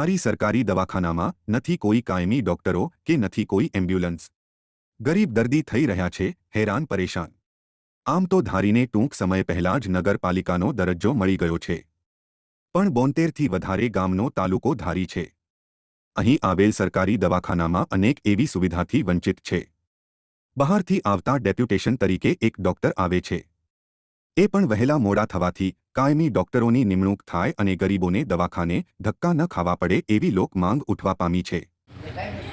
ધારી સરકારી દવાખાનામાં નથી કોઈ કાયમી ડોક્ટરો કે નથી કોઈ એમ્બ્યુલન્સ. ગરીબ દર્દી થઈ રહ્યા છે, હેરાન પરેશાન. આમ તો ધારીને ટૂંક સમય પહેલાં જ નગરપાલિકાનો દરજ્જો મળી ગયો છે. પણ બોતેરથી વધારે ગામનો તાલુકો ધારી છે. અહીં આવેલ સરકારી દવાખાનામાં અનેક એવી સુવિધાથી વંચિત છે. બહારથી આવતા ડેપ્યુટેશન તરીકે એક ડોક્ટર આવે છે. એ પણ વહેલા મોડા થવાથી કાયમી ડોક્ટરોની નિમણૂક થાય અને ગરીબોને દવાખાને ધક્કા ન ખાવા પડે એવી લોક માંગ ઉઠવા પામી છે.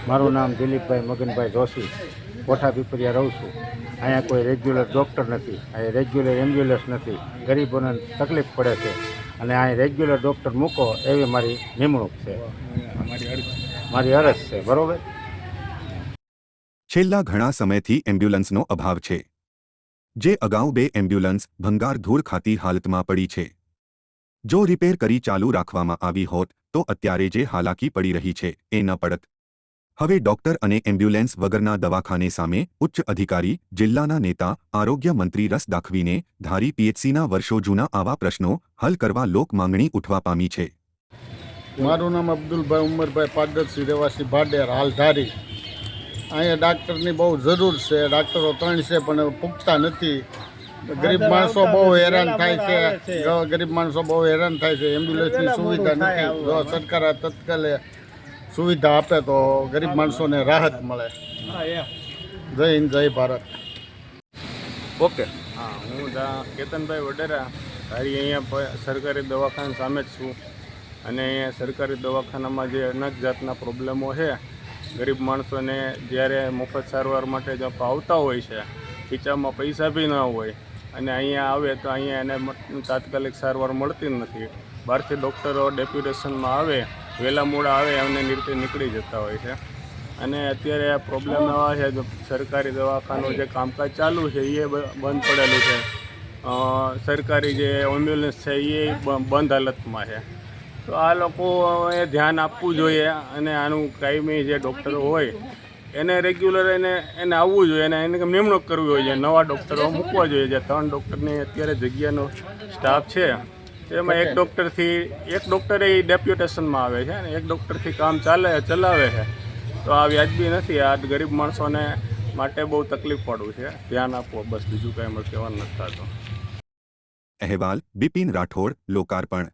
મારું નામ દિલીપભાઈ મગનભાઈ જોશી. કોઠા પીપરિયા રહું છું. અહીંયા કોઈ રેગ્યુલર ડૉક્ટર નથી. અહીંયા રેગ્યુલર એમ્બ્યુલન્સ નથી. ગરીબોને તકલીફ પડે છે. અને અહીં રેગ્યુલર ડૉક્ટર મૂકો એવી મારી નિમણૂક છે. મારી અરજ છે. બરાબર? છેલ્લા ઘણા સમયથી એમ્બ્યુલન્સનો અભાવ છે. જે અગાઉ બે એમ્બ્યુલન્સ ભંગાર ધૂળ ખાતી હાલતમાં પડી છે. જો રિપેર કરી ચાલુ રાખવામાં આવી હોત, તો અત્યારે જે હાલાકી પડી રહી છે, એ ન પડત. હવે ડોક્ટર અને એમ્બ્યુલન્સ વગરના દવાખાને સામે ઉચ્ચ અધિકારી, જિલ્લાના નેતા, આરોગ્ય મંત્રી રસ દાખવીને ધારી પીએચસીના વર્ષો જૂના આવા પ્રશ્નો હલ કરવા લોક માંગણી ઉઠવા પામી છે. મારું નામ અબ્દુલભાઈ ઉમરભાઈ પાદરસિંહ રહેવાસી ભાડેર, હાલ ધારી. અહીંયા ડાક્ટરની બહુ જરૂર છે. ડાક્ટરો ત્રણ છે પણ પૂગતા નથી. ગરીબ માણસો બહુ હેરાન થાય છે. ગરીબ માણસો બહુ હેરાન થાય છે એમ્બ્યુલન્સની સુવિધા નથી. જો સરકાર આ તત્કાલે સુવિધા આપે તો ગરીબ માણસોને રાહત મળે. જય હિન્દ જય ભારત. ઓકે. હા હું કેતનભાઈ વડેરા. તારી અહીંયા સરકારી દવાખાના સામે જ છું. અને અહીંયા સરકારી દવાખાનામાં જે અનેક જાતના પ્રોબ્લેમો છે ગરીબ માણસોને જ્યારે મફત સારવાર માટે જો આવતા હોય છે, ખીચામાં પૈસા બી ન હોય, અને અહીંયા આવે તો અહીંયા એને તાત્કાલિક સારવાર મળતી નથી. બહારથી ડૉક્ટરો ડેપ્યુટેશનમાં આવે વહેલા મોડા આવે, એમને રીતે નીકળી જતા હોય છે. અને અત્યારે આ પ્રોબ્લેમ એવા છે સરકારી દવાખાનું જે કામકાજ ચાલુ છે એ બંધ પડેલું છે. સરકારી જે એમ્બ્યુલન્સ છે એ બંધ હાલતમાં છે. તો આ લોકોએ ધ્યાન આપવું જોઈએ અને આનું કાયમી જે ડૉક્ટરો હોય, એને રેગ્યુલર એને એને આવવું જોઈએ અને એને નિમણૂક કરવી હોય. છે નવા ડૉક્ટરો મૂકવા જોઈએ. જે ત્રણ ડૉક્ટરની અત્યારે જગ્યાનો સ્ટાફ છે, તેમાં એક ડૉક્ટરથી, એક ડૉક્ટર એ ડેપ્યુટેશનમાં આવે છે અને એક ડૉક્ટરથી કામ ચાલે, ચલાવે છે. તો આ વ્યાજબી નથી. આ ગરીબ માણસોને માટે બહુ તકલીફ પડવું છે. ધ્યાન આપવો બસ બીજું કાંઈ અમારે કહેવાનું નથી થતું. અહેવાલ બિપિન રાઠોડ, લોકાર્પણ.